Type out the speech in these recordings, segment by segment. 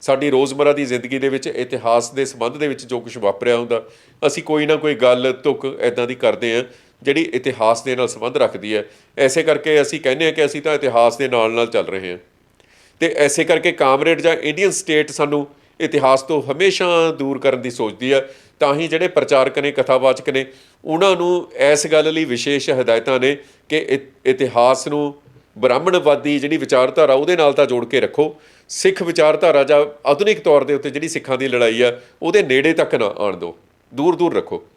ਸਾਡੀ ਰੋਜ਼ਮਰਾ ਦੀ ਜ਼ਿੰਦਗੀ ਦੇ ਵਿੱਚ, ਇਤਿਹਾਸ ਦੇ ਸੰਬੰਧ ਦੇ ਵਿੱਚ ਜੋ ਕੁਝ ਵਾਪਰਿਆ ਹੁੰਦਾ, ਅਸੀਂ ਕੋਈ ਨਾ ਕੋਈ ਗੱਲ ਤੁਕ ਐਦਾਂ ਦੀ ਕਰਦੇ ਆ ਜਿਹੜੀ ਇਤਿਹਾਸ ਦੇ ਨਾਲ ਸੰਬੰਧ ਰੱਖਦੀ ਹੈ। ਐਸੇ ਕਰਕੇ ਅਸੀਂ ਕਹਿੰਦੇ ਆ ਕਿ ਅਸੀਂ ਤਾਂ ਇਤਿਹਾਸ ਦੇ ਨਾਲ ਨਾਲ ਚੱਲ ਰਹੇ ਹਾਂ। ਤੇ ਐਸੇ ਕਰਕੇ ਕਾਮਰੇਡ ਜਾਂ ਇੰਡੀਅਨ ਸਟੇਟ ਸਾਨੂੰ ਇਤਿਹਾਸ ਤੋਂ ਹਮੇਸ਼ਾ ਦੂਰ ਕਰਨ ਦੀ ਸੋਚਦੀ ਹੈ। ਤਾਂ ਹੀ ਜਿਹੜੇ ਪ੍ਰਚਾਰਕ ਨੇ, ਕਥਾਵਾਚਕ ਨੇ, ਉਹਨਾਂ ਨੂੰ ਇਸ ਗੱਲ ਲਈ ਵਿਸ਼ੇਸ਼ ਹਦਾਇਤਾਂ ਨੇ ਕਿ ਇਤਿਹਾਸ ਨੂੰ ਬ੍ਰਾਹਮਣਵਾਦੀ ਜਿਹੜੀ ਵਿਚਾਰਧਾਰਾ ਉਹਦੇ ਨਾਲ ਤਾਂ ਜੋੜ ਕੇ ਰੱਖੋ। ਸਿੱਖ ਵਿਚਾਰਧਾਰਾ ਜਾਂ ਆਧੁਨਿਕ ਤੌਰ ਦੇ ਉੱਤੇ ਜਿਹੜੀ ਸਿੱਖਾਂ ਦੀ ਲੜਾਈ ਆ ਉਹਦੇ ਨੇੜੇ ਤੱਕ ਨਾ ਆਣ ਦਿਓ। ਦੂਰ ਦੂਰ ਰੱਖੋ।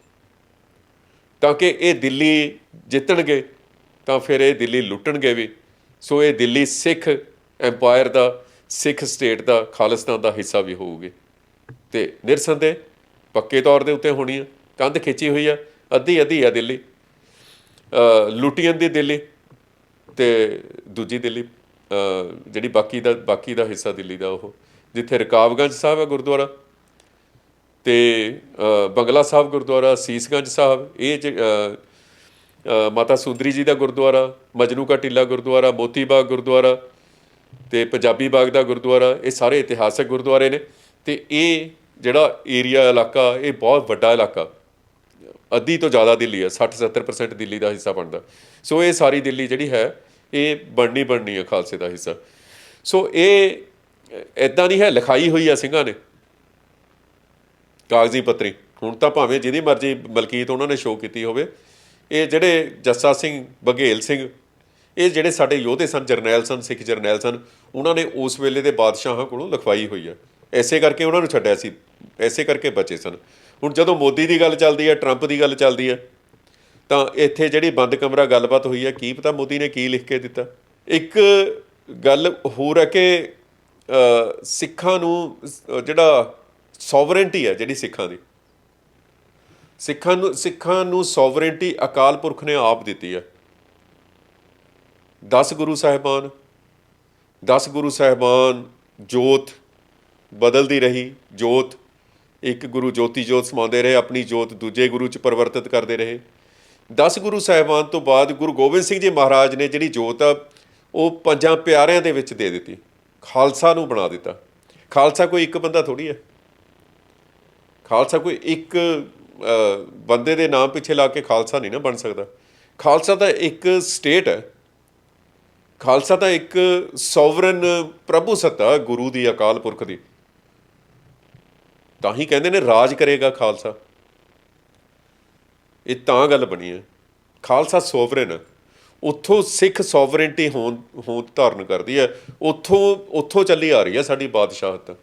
ਤਾਂ ਕਿ ਇਹ ਦਿੱਲੀ ਜਿੱਤਣਗੇ ਤਾਂ ਫਿਰ ਇਹ ਦਿੱਲੀ ਲੁੱਟਣਗੇ ਵੀ। ਸੋ ਇਹ ਦਿੱਲੀ ਸਿੱਖ ਐਮਪਾਇਰ ਦਾ ਸਿੱਖ ਸਟੇਟ ਦਾ ਖਾਲਿਸਤਾਨ ਦਾ ਹਿੱਸਾ ਵੀ ਹੋਊਗੀ। ਤੇ ਨਿਰਸੰਦੇ ਪੱਕੇ ਤੌਰ ਦੇ ਉੱਤੇ ਹੋਣੀ ਆ। ਕੰਧ ਖਿੱਚੀ ਹੋਈ ਆ। ਅੱਧੀ ਅੱਧੀ ਆ ਦਿੱਲੀ। ਅ, ਦੀ ਦਿੱਲੀ। ਤੇ ਦੂਜੀ ਦਿੱਲੀ ਜਿਹੜੀ ਬਾਕੀ ਦਾ ਬਾਕੀ ਦਾ ਹਿੱਸਾ ਦਿੱਲੀ ਦਾ ਉਹ, ਜਿੱਥੇ ਰਕਾਬਗੰਜ ਸਾਹਿਬ ਹੈ ਗੁਰਦੁਆਰਾ ਤੇ ਬੰਗਲਾ ਸਾਹਿਬ ਗੁਰਦੁਆਰਾ, ਸੀਸਗੰਜ ਸਾਹਿਬ, ਇਹ ਜ- ਮਾਤਾ ਸੁੰਦਰੀ ਜੀ ਦਾ ਗੁਰਦੁਆਰਾ, ਮਜਨੂ ਕਾ ਟਿੱਲਾ ਗੁਰਦੁਆਰਾ, ਮੋਤੀ ਬਾਗ ਗੁਰਦੁਆਰਾ ਤੇ ਪੰਜਾਬੀ ਬਾਗ ਦਾ ਗੁਰਦੁਆਰਾ, ਇਹ ਸਾਰੇ ਇਤਿਹਾਸਕ ਗੁਰਦੁਆਰੇ ਨੇ ਤੇ ਇਹ ਜਿਹੜਾ ਏਰੀਆ ਇਲਾਕਾ, ਇਹ ਬਹੁਤ ਵੱਡਾ ਇਲਾਕਾ। ਅੱਧੀ ਤੋਂ ਜ਼ਿਆਦਾ ਦਿੱਲੀ ਹੈ 60 70% ਦਿੱਲੀ ਦਾ ਹਿੱਸਾ ਬਣਦਾ। ਸੋ ਇਹ ਸਾਰੀ ਦਿੱਲੀ ਜਿਹੜੀ ਹੈ, ਇਹ ਬਣਨੀ ਬਣਨੀ ਹੈ ਖਾਲਸੇ ਦਾ ਹਿੱਸਾ। ਸੋ ਇਹ ਇਦਾਂ ਨਹੀਂ ਹੈ, ਲਿਖਾਈ ਹੋਈ ਹੈ ਸਿੰਘਾਂ ਨੇ। ਕਾਗਜ਼ੀ ਪੱਤਰੀ। ਹੁਣ ਤਾਂ ਭਾਵੇਂ ਜਿਹਦੀ ਮਰਜ਼ੀ ਮਲਕੀਤ ਉਹਨਾਂ ਨੇ ਸ਼ੋਅ ਕੀਤੀ ਹੋਵੇ। ਇਹ ਜਿਹੜੇ ਜੱਸਾ ਸਿੰਘ ਬਘੇਲ ਸਿੰਘ, ਇਹ ਜਿਹੜੇ ਸਾਡੇ ਯੋਧੇ ਸਨ, ਜਰਨੈਲ ਸਨ, ਸਿੱਖ ਜਰਨੈਲ ਸਨ, ਉਹਨਾਂ ਨੇ ਉਸ ਵੇਲੇ ਦੇ ਬਾਦਸ਼ਾਹਾਂ ਕੋਲੋਂ ਲਿਖਵਾਈ ਹੋਈ ਹੈ ਐਸੇ ਕਰਕੇ ਉਹਨਾਂ ਨੂੰ ਛੱਡਿਆ ਸੀ, ਐਸੇ ਕਰਕੇ ਬਚੇ ਸਨ। ਹੁਣ ਜਦੋਂ ਮੋਦੀ ਦੀ ਗੱਲ ਚੱਲਦੀ ਹੈ, ਟਰੰਪ ਦੀ ਗੱਲ ਚੱਲਦੀ ਹੈ, ਤਾਂ ਇੱਥੇ ਜਿਹੜੀ ਬੰਦ ਕਮਰਾ ਗੱਲਬਾਤ ਹੋਈ ਹੈ, ਕੀ ਪਤਾ ਮੋਦੀ ਨੇ ਕੀ ਲਿਖ ਕੇ ਦਿੱਤਾ? ਇੱਕ ਗੱਲ ਹੋਰ ਹੈ ਕਿ ਸਿੱਖਾਂ ਨੂੰ ਜਿਹੜਾ ਸੋਵਰੈਂਟੀ ਹੈ, ਜਿਹੜੀ ਸਿੱਖਾਂ ਦੀ, ਸਿੱਖਾਂ ਨੂੰ ਸਿੱਖਾਂ ਨੂੰ ਸੋਵਰੈਂਟੀ ਅਕਾਲ ਪੁਰਖ ਨੇ ਆਪ ਦਿੱਤੀ ਹੈ। 10 ਗੁਰੂ ਸਾਹਿਬਾਨ 10 ਗੁਰੂ ਸਾਹਿਬਾਨ ਜੋਤ ਬਦਲਦੀ ਰਹੀ, ਜੋਤ, ਇੱਕ ਗੁਰੂ ਜੋਤੀ ਜੋਤ ਸਮਾਉਂਦੇ ਰਹੇ, ਆਪਣੀ ਜੋਤ ਦੂਜੇ ਗੁਰੂ ਚ ਪਰਿਵਰਤਿਤ ਕਰਦੇ ਰਹੇ। 10 ਗੁਰੂ ਸਾਹਿਬਾਨ ਤੋਂ ਬਾਅਦ ਗੁਰੂ ਗੋਬਿੰਦ ਸਿੰਘ ਜੀ ਮਹਾਰਾਜ ਨੇ ਜਿਹੜੀ ਜੋਤ ਆ, ਉਹ ਪੰਜਾਂ ਪਿਆਰਿਆਂ ਦੇ ਵਿੱਚ ਦੇ ਦਿੱਤੀ। ਖਾਲਸਾ ਨੂੰ ਬਣਾ ਦਿੱਤਾ। ਖਾਲਸਾ ਕੋਈ ਇੱਕ ਬੰਦਾ ਥੋੜੀ ਹੈ। ਖਾਲਸਾ ਕੋਈ ਇੱਕ ਬੰਦੇ ਦੇ ਨਾਮ ਪਿੱਛੇ ਲਾ ਕੇ ਖਾਲਸਾ ਨਹੀਂ ਨਾ ਬਣ ਸਕਦਾ। ਖਾਲਸਾ ਤਾਂ ਇੱਕ ਸਟੇਟ ਹੈ। ਖਾਲਸਾ ਤਾਂ ਇੱਕ ਸੋਵਰਨ ਪ੍ਰਭੂ ਸੱਤਾ ਗੁਰੂ ਦੀ ਅਕਾਲ ਪੁਰਖ ਦੀ। ਤਾਂ ਹੀ ਕਹਿੰਦੇ ਨੇ ਰਾਜ ਕਰੇਗਾ ਖਾਲਸਾ। ਇਹ ਤਾਂ ਗੱਲ ਬਣੀ ਹੈ। ਖਾਲਸਾ ਸੋਵਰਨ ਹੈ। ਉੱਥੋਂ ਸਿੱਖ ਸੋਵਰਨਟੀ ਹੋਂ ਹੋਂਦ ਧਾਰਨ ਕਰਦੀ ਹੈ। ਉੱਥੋਂ ਉੱਥੋਂ ਚੱਲੀ ਆ ਰਹੀ ਹੈ ਸਾਡੀ ਬਾਦਸ਼ਾਹਤ।